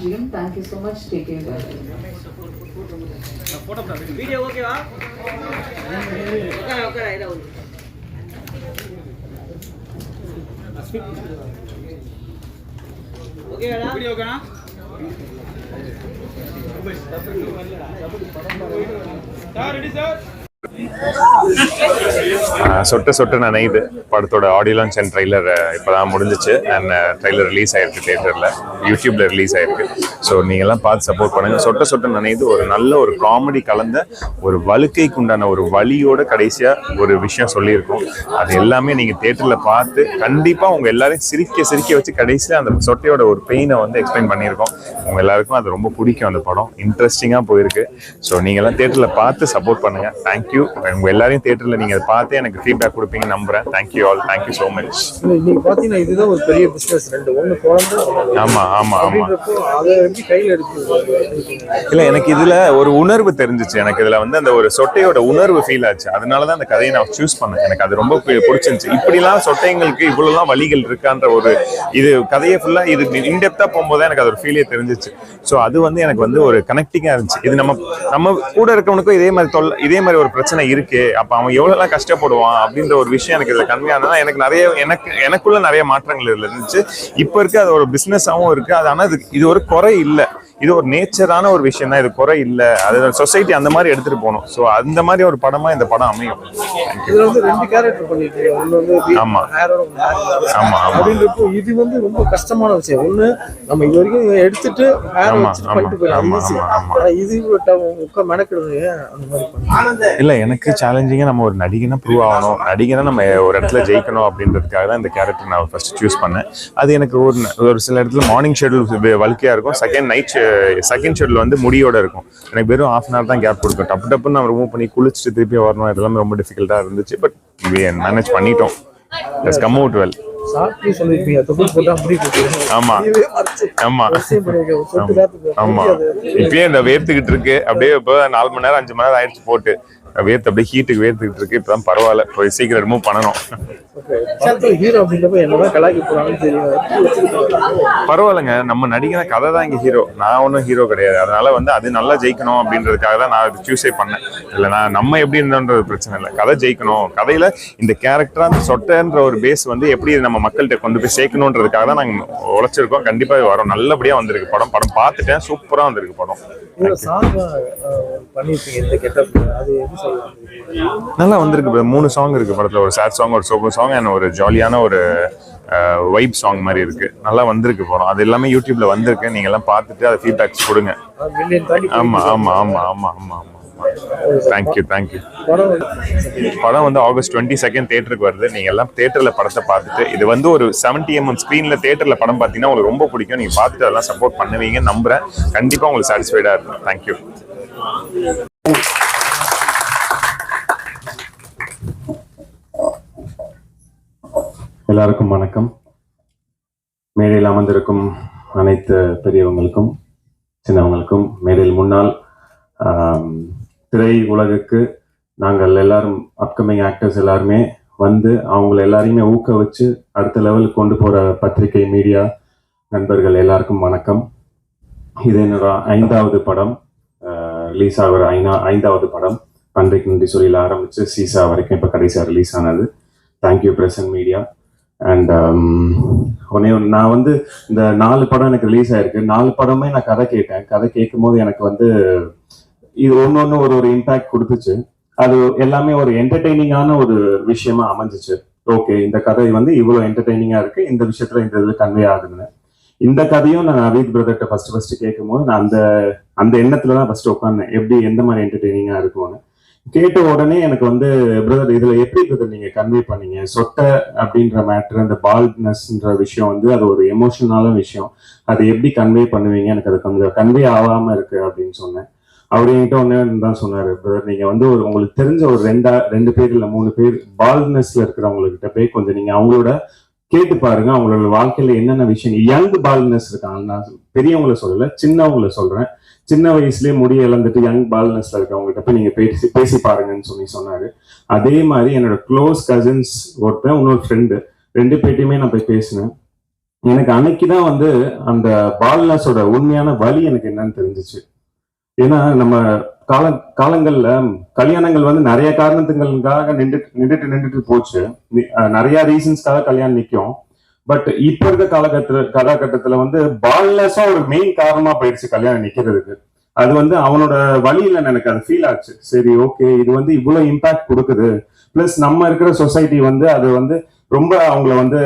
காஞ்சியம் thank you so much take care video ஓகேவா உட்கார உட்கார இதை வந்து ஓகேடா வீடியோ ஓகேனா சார் ரெடி சார் ஆஹ் சொட்டு சொட்டு நனையுது படத்தோட ஆடியோ லான்ச் அண்ட் இப்போ இப்போதான் முடிஞ்சிச்சு. அண்ட் ட்ரைலர் ரிலீஸ் ஆயிருக்கு தேட்டரில் யூடியூப்ல ரிலீஸ் ஆயிருக்கு. ஸோ நீங்கள்லாம் பார்த்து சப்போர்ட் பண்ணுங்க. சொட்ட சொட்ட நனையுது ஒரு நல்ல ஒரு காமெடி கலந்த ஒரு வழுக்கைக்கு உண்டான ஒரு வழியோட கடைசியாக ஒரு விஷயம் சொல்லியிருக்கோம். அது எல்லாமே நீங்கள் தேட்டரில் பார்த்து கண்டிப்பாக உங்கள் எல்லாரையும் சிரிக்க சிரிக்க வச்சு கடைசியில் அந்த சொட்டையோட ஒரு பெயினை வந்து எக்ஸ்பிளைன் பண்ணியிருக்கோம். உங்கள் எல்லாருக்கும் அது ரொம்ப பிடிக்கும் அந்த படம். இன்ட்ரெஸ்டிங்காக போயிருக்கு. ஸோ நீங்கள்லாம் தேட்டரில் பார்த்து சப்போர்ட் பண்ணுங்க. தேங்க்யூ உங்கள் எல்லாரையும் தேட்டரில் நீங்கள் பார்த்து எனக்கு ஃபீட்பேக் கொடுப்பீங்க நம்புறேன். Thank you all thank you so much இன்னைக்கு பாத்தீங்கன்னா இதுதான் ஒரு பெரிய பிசினஸ் ரெண்டு. ஒண்ணு குழந்தை ஆமா ஆமா ஆமா. அப்படின்றப்போ அதை எப்படி கையில எடுத்து இல்ல எனக்கு இதுல ஒரு உணர்வு தெரிஞ்சுச்சு. எனக்கு இதுல வந்து அந்த ஒரு சொட்டையோட உணர்வு ஃபீல் ஆச்சு. அதனாலதான் அந்த கதையை நான் சூஸ் பண்ணேன். எனக்கு அது ரொம்ப பிடிச்சிருந்துச்சு. இப்படிலாம் சொட்டைங்களுக்கு இவ்வளவுலாம் வழிகள் இருக்கான்ற ஒரு இது கதையை ஃபுல்லா இது இன்டெப்தா போகும்போது எனக்கு அது ஒரு ஃபீலே தெரிஞ்சிச்சு. ஸோ அது வந்து எனக்கு வந்து ஒரு கனெக்டிங்கா இருந்துச்சு. இது நம்ம நம்ம கூட இருக்கவனுக்கும் இதே மாதிரி தொல்லை இதே மாதிரி ஒரு பிரச்சனை இருக்கு இருக்கு அப்ப அவன் எவ்வளவுலாம் கஷ்டப்படுவான் அப்படின்ற ஒரு விஷயம் எனக்கு இதுல கம்மியானதா எனக்கு நிறைய எனக்கு எனக்குள்ள நிறைய மாற்றங்கள் இதுல இருந்துச்சு. இப்போ இருக்கு அது ஒரு பிசினஸாவும் இருக்கு. அது ஆனா இது ஒரு குறை இல்லை. இது ஒரு நேச்சரான ஒரு விஷயம் தான். இது குறை இல்லை. அது சொசைட்டி அந்த மாதிரி எடுத்துட்டு போகணும். ஸோ அந்த மாதிரி ஒரு படமா இந்த படம் அமையும். இதுல வந்து ரெண்டு கேரக்டர் வந்து ஆமா. ஆமா அப்படின்றப்போ இது வந்து ரொம்ப கஷ்டமான விஷயம். ஒண்ணு நம்ம இது வரைக்கும் எடுத்துட்டு ஹேர் வச்சுட்டு பண்ணிட்டு போயிடலாம். இது உட்கார மெனக்கிடுறது ஏன் அந்த மாதிரி? இல்ல எனக்கு சேலஞ்சிங்கா நம்ம ஒரு நடிகனா ப்ரூவ் ஆகணும். நடிகனா நம்ம ஒரு இடத்துல ஜெயிக்கணும் அப்படின்றதுக்காக தான் இந்த கேரக்டர் நான் ஃபர்ஸ்ட் சூஸ் பண்ணேன். அது எனக்கு ஒரு ஒரு சில இடத்துல மார்னிங் ஷெட்யூல் வழுக்கையா இருக்கும். செகண்ட் நைட் செகண்ட் ஷெட்யூல் வந்து முடியோட இருக்கும். எனக்கு வெறும் ஹாஃப் அன் ஹவர் தான் கேப் கொடுக்கும். டப்பு டப்புன்னு நம்ம ரிமூவ் பண்ணி குளிச்சுட்டு திருப்பி வரணும். இதெல்லாம் ரொம்ப டிஃபிகல்ட்டா இருந்துச்சு. பட் மேனேஜ் பண்ணிட்டோம். ஜஸ்ட் கம் அவுட் வெல் ஆமா. ஆமா. ஆமா. இப்பயே இந்த வேர்த்துக்கிட்டு இருக்கு. அப்படியே இப்போ நாலு மணி நேரம் அஞ்சு மணி நேரம் ஆயிடுச்சு போட்டு. வேர்த்து அப்படியே ஹீட்டுக்கு வேர்த்துக்கிட்டு இருக்கு. இப்பதான் பரவாயில்ல. போய் சீக்கிரம் ரிமூவ் பண்ணணும்? பரவாயில்லைங்க. நம்ம நடிக்கிற கதை தான் இங்க ஹீரோ நான் ஒன்றும் ஹீரோ கிடையாது. அதனால வந்து அது நல்லா ஜெயிக்கணும் அப்படின்றதுக்காக தான் நான் அது சூஸே பண்ணேன். இல்லை நான் நம்ம எப்படி இருந்தோன்றது பிரச்சனை இல்லை. கதை ஜெயிக்கணும். கதையில இந்த கேரக்டரா அந்த சொட்டைன்ற ஒரு பேஸ் வந்து எப்படி நம்ம மக்கள்கிட்ட கொண்டு போய் சேர்க்கணுன்றதுக்காக தான் நாங்கள் உழைச்சிருக்கோம். கண்டிப்பா இது வரும். நல்லபடியா வந்திருக்கு படம். படம் பார்த்துட்டேன். சூப்பரா வந்திருக்கு படம். இந்த கெட்டப். அது நல்லா வந்திருக்கு இப்போ மூணு சாங் இருக்கு படத்துல. ஒரு சேட் சாங் ஒரு சோப்பு சாங் அண்ட் ஒரு ஜாலியான ஒரு வைப் சாங் மாதிரி இருக்கு. நல்லா வந்திருக்கு படம் அது எல்லாமே யூடியூப்ல வந்திருக்கு. நீங்க எல்லாம் பார்த்துட்டு அதை ஃபீட்பேக்ஸ் கொடுங்க. ஆமாம் ஆமாம் ஆமா ஆமா ஆமா ஆமா ஆமா ஆமா. தேங்க்யூ தேங்க்யூ படம் வந்து படம் வந்து ஆகஸ்ட் டுவெண்ட்டி செகண்ட் தேட்டருக்கு வருது. நீங்க எல்லாம் தேட்டர்ல படத்தை பார்த்துட்டு இது வந்து ஒரு செவன்டி எம்எம் ஸ்க்ரீன்ல தேட்டர்ல படம் பார்த்தீங்கன்னா உங்களுக்கு ரொம்ப பிடிக்கும். நீங்க பார்த்துட்டு அதெல்லாம் சப்போர்ட் பண்ணுவீங்க நம்புறேன். கண்டிப்பா உங்களுக்கு சாட்டிஸ்ஃபைடா இருக்கும் தேங்க்யூ எல்லாருக்கும் வணக்கம். மேடையில் அமர்ந்திருக்கும் அனைத்து பெரியவங்களுக்கும் சின்னவங்களுக்கும் மேடையில் முன்னால் திரை உலகுக்கு நாங்கள் எல்லாரும் அப்கமிங் ஆக்டர்ஸ் எல்லாருமே வந்து அவங்கள எல்லாரையுமே ஊக்குவிச்சு அடுத்த லெவலுக்கு கொண்டு போகிற பத்திரிகை மீடியா நண்பர்கள் எல்லாருக்கும் வணக்கம். இது என்னோட ஐந்தாவது படம் ரிலீஸ் ஆகிற ஐநா ஐந்தாவது படம். அன்றைக்கு நன்றி சொல்லியில் ஆரம்பித்து சீசா வரைக்கும் இப்போ கடைசியாக ரிலீஸ் ஆனது. தேங்க்யூ பிரசன்ட் மீடியா அண்ட் ஒன்னே ஒன்று நான் வந்து இந்த நாலு படம் எனக்கு ரிலீஸ் ஆயிருக்கு. நாலு படமே நான் கதை கேட்டேன். கதை கேட்கும் போது எனக்கு வந்து இது ஒன்று ஒன்று ஒரு ஒரு இம்பேக்ட் கொடுத்துச்சு. அது எல்லாமே ஒரு என்டர்டெய்னிங்கான ஒரு விஷயமா அமைஞ்சிச்சு. ஓகே இந்த கதை வந்து இவ்வளோ என்டர்டெய்னிங்காக இருக்கு. இந்த விஷயத்துல இந்த இது கன்வே ஆகுதுன்னு. இந்த கதையும் நான் அவித் பிரதர்கிட்ட ஃபர்ஸ்ட் ஃபர்ஸ்ட் கேட்கும்போது நான் அந்த அந்த எண்ணத்துல தான் ஃபர்ஸ்ட் உட்காந்தேன் எப்படி எந்த மாதிரி என்டர்டெய்னிங்காக இருக்கும்னு. கேட்ட உடனே எனக்கு வந்து பிரதர் இதுல எப்படி பிரதர் நீங்க கன்வே பண்ணீங்க? சொட்டை அப்படின்ற மேட்ரு அந்த பால்ட்னஸ்ன்ற விஷயம் வந்து அது ஒரு எமோஷனலான விஷயம். அதை எப்படி கன்வே பண்ணுவீங்க? எனக்கு அது கொஞ்சம் கன்வே ஆகாம இருக்கு அப்படின்னு சொன்னேன். அவர் என்கிட்ட ஒன்று தான் சொன்னாரு பிரதர் நீங்க வந்து ஒரு உங்களுக்கு தெரிஞ்ச ஒரு ரெண்டா ரெண்டு பேர் இல்லை மூணு பேர் பால்னஸ்ல இருக்கிறவங்ககிட்ட போய் கொஞ்சம் நீங்க அவங்களோட கேட்டு பாருங்க. அவங்களோட வாழ்க்கையில என்னென்ன விஷயம் யங் பால்னஸ் இருக்காங்க நான் பெரியவங்கள சொல்லல சின்னவங்கள சொல்றேன். சின்ன வயசுலயே முடிய இழந்துட்டு யங் பால்னஸ்ல இருக்கவங்ககிட்ட போய் நீங்க பேசி பேசி பாருங்கன்னு சொல்லி சொன்னாரு. அதே மாதிரி என்னோட க்ளோஸ் கசின்ஸ் ஒருத்தன் இன்னொரு ஃப்ரெண்டு ரெண்டு பேர்ட்டையுமே நான் போய் பேசினேன். எனக்கு அன்னைக்கு தான் வந்து அந்த பால்னஸோட உண்மையான வலி எனக்கு என்னன்னு தெரிஞ்சிச்சு. ஏன்னா நம்ம கால காலங்கள்ல கல்யாணங்கள் வந்து நிறைய காரணத்துங்களுக்காக நின்றுட்டு நின்றுட்டு நின்றுட்டு போச்சு. நிறைய ரீசன்ஸ்க்காக கல்யாணம் நிற்கும் பட் இப்ப இருக்க காலகட்டத்துல காலகட்டத்துல வந்து பால்னஸா ஒரு மெயின் காரணமா போயிடுச்சு கல்யாணம் நிக்கிறதுக்கு. அது வந்து அவனோட வழியில எனக்கு அது ஃபீல் ஆச்சு. சரி ஓகே இது வந்து இவ்வளவு இம்பாக்ட் கொடுக்குது. பிளஸ் நம்ம இருக்கிற சொசைட்டி வந்து அது வந்து ரொம்ப அவங்கள வந்து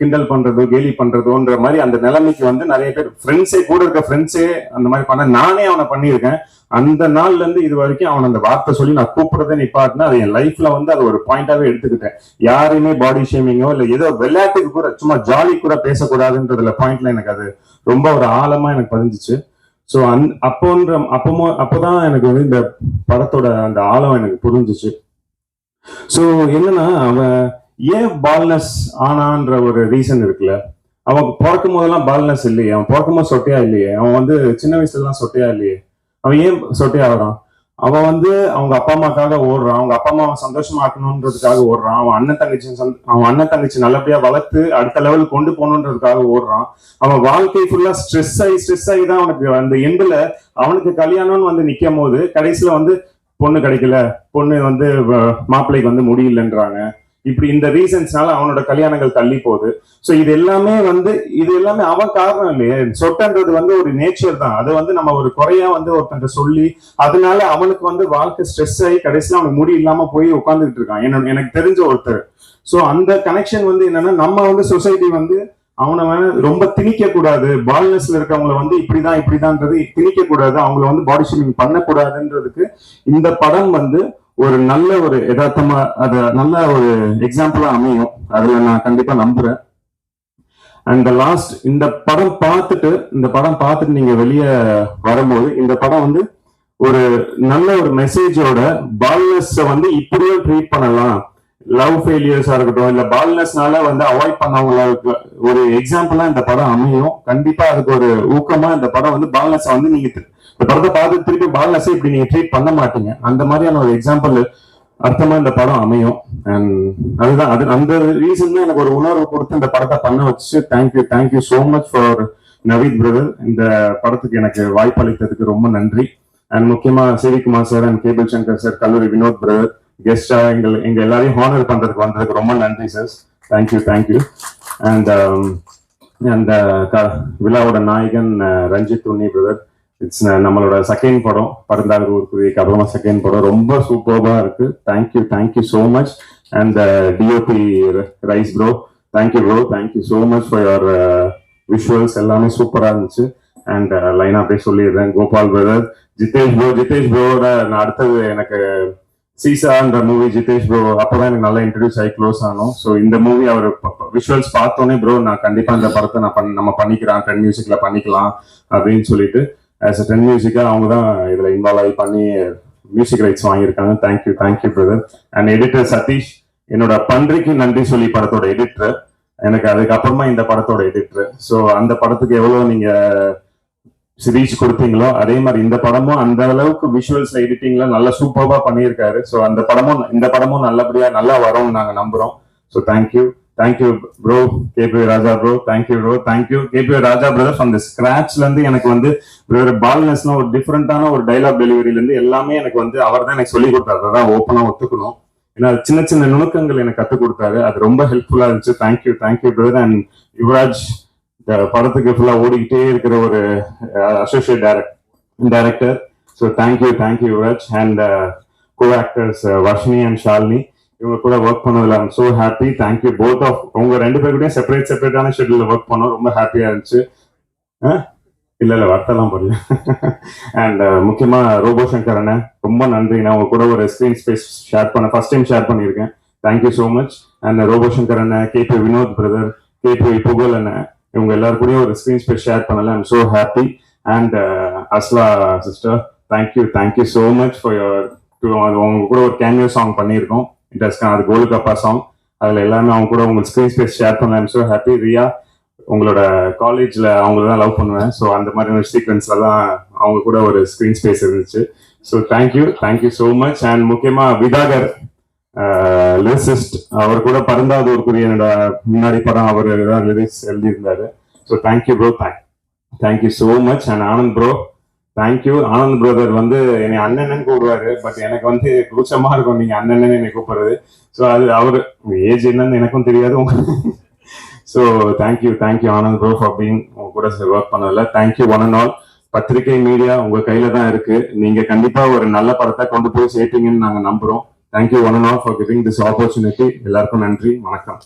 கிண்டல் பண்றதோ கேலி பண்றதோன்ற மாதிரி அந்த நிலைமைக்கு வந்து நிறைய பேர் ஃப்ரெண்ட்ஸே கூட இருக்க ஃப்ரெண்ட்ஸே அந்த மாதிரி பண்ண நானே அவனை பண்ணியிருக்கேன். அந்த நாள்ல இருந்து இது வரைக்கும் அவன் அந்த வார்த்தை சொல்லி நான் கூப்பிடுறதே நிப்பாட்டினா அது என் லைஃப்ல வந்து அது ஒரு பாயிண்டாவே எடுத்துக்கிட்டேன். யாரையுமே பாடி ஷேமிங்கோ இல்ல ஏதோ விளையாட்டுக்கு கூட சும்மா ஜாலி கூட பேசக்கூடாதுன்றதுல பாயிண்ட்ல எனக்கு அது ரொம்ப ஒரு ஆழமா எனக்கு பதிஞ்சிச்சு. ஸோ அந் அப்போன்ற அப்பமோ அப்போதான் எனக்கு வந்து இந்த படத்தோட அந்த ஆழம் எனக்கு புரிஞ்சிச்சு. ஸோ என்னன்னா அவன் ஏன் பால்னஸ் ஆனான்ற ஒரு ரீசன் இருக்குல்ல? அவன் பிறக்கும் போதெல்லாம் பால்னஸ் இல்லையே அவன் பிறக்கும் போது சொட்டையா இல்லையே அவன் வந்து சின்ன வயசுலலாம் சொட்டையா இல்லையே அவன் ஏன் சொட்டையா ஆகிறான் அவன் வந்து அவங்க அப்பா அம்மாக்காக ஓடுறான் அவங்க அப்பா அம்மாவை சந்தோஷமாக்கணுன்றதுக்காக ஓடுறான் அவன் அண்ணன் தங்கச்சி சந்த- அவன் அண்ணன் தங்கச்சி நல்லபடியா வளர்த்து அடுத்த லெவலுக்கு கொண்டு போகணுன்றதுக்காக ஓடுறான். அவன் வாழ்க்கை ஃபுல்லா ஸ்ட்ரெஸ் ஆகி ஸ்ட்ரெஸ் ஆகி தான் அவனுக்கு அந்த எண்டுல அவனுக்கு கல்யாணம்னு வந்து நிற்கும் போது கடைசியில வந்து பொண்ணு கிடைக்கல பொண்ணு வந்து மாப்பிள்ளைக்கு வந்து முடியலன்றாங்க இப்படி இந்த ரீசன்ஸ்னால அவனோட கல்யாணங்கள் தள்ளி போகுது. ஸோ இது எல்லாமே வந்து இது எல்லாமே அவன் காரணம் இல்லையே. சொட்டன்றது வந்து ஒரு நேச்சர் தான். அது வந்து நம்ம ஒரு குறையா வந்து ஒருத்தன் சொல்லி அதனால அவனுக்கு வந்து வாழ்க்கை ஸ்ட்ரெஸ் ஆகி கடைசியில் அவனுக்கு முடி இல்லாம போய் உட்காந்துட்டு இருக்கான். என்னோட எனக்கு தெரிஞ்ச ஒருத்தர். ஸோ அந்த கனெக்ஷன் வந்து என்னன்னா நம்ம வந்து சொசைட்டி வந்து அவனை ரொம்ப திணிக்க கூடாது பால்னஸ்ல இருக்கவங்களை வந்து இப்படிதான் இப்படிதான்றது திணிக்க கூடாது அவங்கள வந்து பாடி ஷேமிங் பண்ணக்கூடாதுன்றதுக்கு இந்த படம் வந்து ஒரு நல்ல ஒரு யதார்த்தமா அது நல்ல ஒரு எக்ஸாம்பிளா அமையும். அதுல நான் கண்டிப்பா நம்புறேன். அண்ட் லாஸ்ட் இந்த படம் பார்த்துட்டு இந்த படம் பார்த்துட்டு நீங்க வெளியே வரும்போது இந்த படம் வந்து ஒரு நல்ல ஒரு மெசேஜோட பால்னஸ் வந்து இப்படியும் ட்ரீட் பண்ணலாம். லவ் ஃபெயிலியர்ஸா இருக்கட்டும் இல்ல பால்னஸ்னால வந்து அவாய்ட் பண்ணவங்களுக்கு ஒரு எக்ஸாம்பிளா இந்த படம் அமையும். கண்டிப்பா அதுக்கு ஒரு ஊக்கமா இந்த படம் வந்து பால்னஸ் வந்து நீங்க இந்த படத்தை பார்த்து திருப்பி பால்னஸ் இப்படி நீங்க ட்ரீட் பண்ண மாட்டீங்க. அந்த மாதிரியான ஒரு எக்ஸாம்பிள் அர்த்தமா இந்த படம் அமையும். அண்ட் அதுதான் அது அந்த ரீசன் தான் எனக்கு ஒரு உணர்வு கொடுத்து இந்த படத்தை பண்ண வச்சு thank you thank you so much for Naveed brother இந்த படத்துக்கு எனக்கு வாய்ப்பளித்ததுக்கு ரொம்ப நன்றி. அண்ட் முக்கியமா Sivakumar sir and cable Shankar sir Kalloori Vinoth brother கெஸ்டா எங்கள் எங்க எல்லாரையும் ஹானர் பண்றதுக்கு வந்ததுக்கு ரொம்ப நன்றி சார் தேங்க்யூ தேங்க்யூ அண்ட் அந்த க- விழாவோட நாயகன் ரஞ்சித் உன்னி பிரதர் இட்ஸ் நம்மளோட செகண்ட் படம் பரந்தாள் ஊருக்கு அப்புறமா செகண்ட் படம். ரொம்ப சூப்பர்பா இருக்கு. Thank you thank you so much and DOP Rais bro thank you bro thank you so much for your visuals எல்லாமே சூப்பரா இருந்துச்சு. அண்ட் லைனா uh, அப்படியே சொல்லிடுறேன். கோபால் பிரதர் ஜிதேஷ் ப்ரோ ஜிதேஷ் ப்ரோட நான் அடுத்தது எனக்கு சீசான்ற மூவி ஜிதேஷ் ப்ரோ அப்பதான் எனக்கு நல்லா இன்ட்ரடியூஸ் ஆகி க்ளோஸ் ஆனோம். ஸோ இந்த மூவி அவர் விஷுவல்ஸ் பார்த்தோன்னே ப்ரோ நான் கண்டிப்பா இந்த படத்தை நான் பண்ண- நம்ம பண்ணிக்கலாம். டென் மியூசிக்ல பண்ணிக்கலாம் அப்படின்னு சொல்லிட்டு. ஆஸ் அ டென் மியூசிக்காக அவங்க தான் இதில் இன்வால்வ் ஆகி பண்ணி மியூசிக் ரைட்ஸ் வாங்கியிருக்காங்க. Thank you thank you brother and editor Satish என்னோட பன்றிக்கு நன்றி சொல்லி படத்தோட எடிட்டர் எனக்கு அதுக்கப்புறமா இந்த படத்தோட எடிட்டர் ஸோ அந்த படத்துக்கு எவ்வளோ நீங்கள் ரீச் கொடுத்தீங்களோ அதே மாதிரி இந்த படமும் அந்த அளவுக்கு விஷுவல்ஸ் எடிட்டிங்ல நல்லா சூப்பர்வா பண்ணியிருக்காரு. ஸோ அந்த படமும் இந்த படமும் நல்லபடியா நல்லா வரும்னு நாங்கள் நம்புறோம். So thank you thank you bro K P Raja bro thank you bro thank you K P Raja brother அந்த ஸ்கிராச்ல இருந்து எனக்கு வந்து ஒரு பால்னஸ்னா ஒரு டிஃப்ரெண்டான ஒரு டைலாக் டெலிவரியில இருந்து எல்லாமே எனக்கு வந்து அவர் தான் எனக்கு சொல்லி கொடுத்தாரு. அதான் ஓப்பனா ஒத்துக்கணும். ஏன்னா சின்ன சின்ன நுணுக்கங்கள் எனக்கு கற்றுக் கொடுத்தாரு. அது ரொம்ப ஹெல்ப்ஃபுல்லா இருந்துச்சு. Thank you thank you brother and Yuvaraj படத்துக்கு ஃபுல்லா ஓடிக்கிட்டே இருக்கிற ஒரு associate director director so thank you thank you Yuvaraj and co actors Varshini and Shalini இவங்க கூட ஒர்க் பண்ணதுல I'm so happy thank you both of உங்க ரெண்டு பேர் கூடயும் செப்பரேட் செப்பரேட்டான ஷெட்யூல்ல ஒர்க் பண்ணோம். ரொம்ப ஹாப்பியா இருந்துச்சு. அஹ்? இல்ல இல்ல வருத்தம்லாம் பண்ணல அண்ட் uh, முக்கியமா ரோபோ சங்கர் அண்ணன் ரொம்ப நன்றி. நான் உங்க கூட ஒரு ஸ்கிரீன் ஸ்பேஸ் ஷேர் பண்ண ஃபர்ஸ்ட் டைம் ஷேர் பண்ணியிருக்கேன். Thank you so much and Robo Shankar அண்ணன் கேபி வினோத் பிரதர் கேபி புகழ் அண்ணன் இவங்க எல்லாரும் ஒரு ஸ்கிரீன் ஸ்பேஸ் ஷேர் பண்ணல. I'm so happy and Asla sister thank you thank you so much for your உங்க கூட ஒரு கேமியோ சாங் பண்ணியிருக்கோம். இன்ட்ரெஸ்ட் அது கோலுக்கப்பா சாங் அதில் எல்லாமே அவங்க கூட உங்களுக்கு ஸ்க்ரீன் ஸ்பேஸ் ஷேர் பண்ணல ஐம் ஸோ ஹாப்பி ரியா உங்களோட காலேஜில் அவங்கள தான் லவ் பண்ணுவேன். ஸோ அந்த மாதிரி ஒரு சீக்வன்ஸ்ல தான் அவங்க கூட ஒரு ஸ்க்ரீன் ஸ்பேஸ் இருந்துச்சு. So thank you thank you so much and முக்கியமாக விதாகர் uh, லிரிசிஸ்ட் அவர் கூட பிறந்தாவது ஒரு என்னோட முன்னாடி படம் அவர் தான் lyrics எழுதியிருந்தாரு. So thank you bro thank thank you so much and Anand bro thank you Anand brother வந்து என்னை அண்ணன்னு கூப்பிடுவாரு. பட் எனக்கு வந்து கூச்சமா இருக்கும் நீங்க அண்ணன்னு என்னை கூப்பிடுறது. ஸோ அது அவர் ஏஜ் என்னன்னு எனக்கும் தெரியாது. So thank you thank you Anand bro for being உங்க கூட ஒர்க் பண்ணதில்ல thank you one and all பத்திரிகை மீடியா உங்க கையில தான் இருக்கு. நீங்க கண்டிப்பா ஒரு நல்ல படத்தை கொண்டு போய் சேர்ப்பீங்கன்னு நாங்க நம்புறோம். Thank you one and all for giving this opportunity எல்லாருக்கும் நன்றி. வணக்கம்.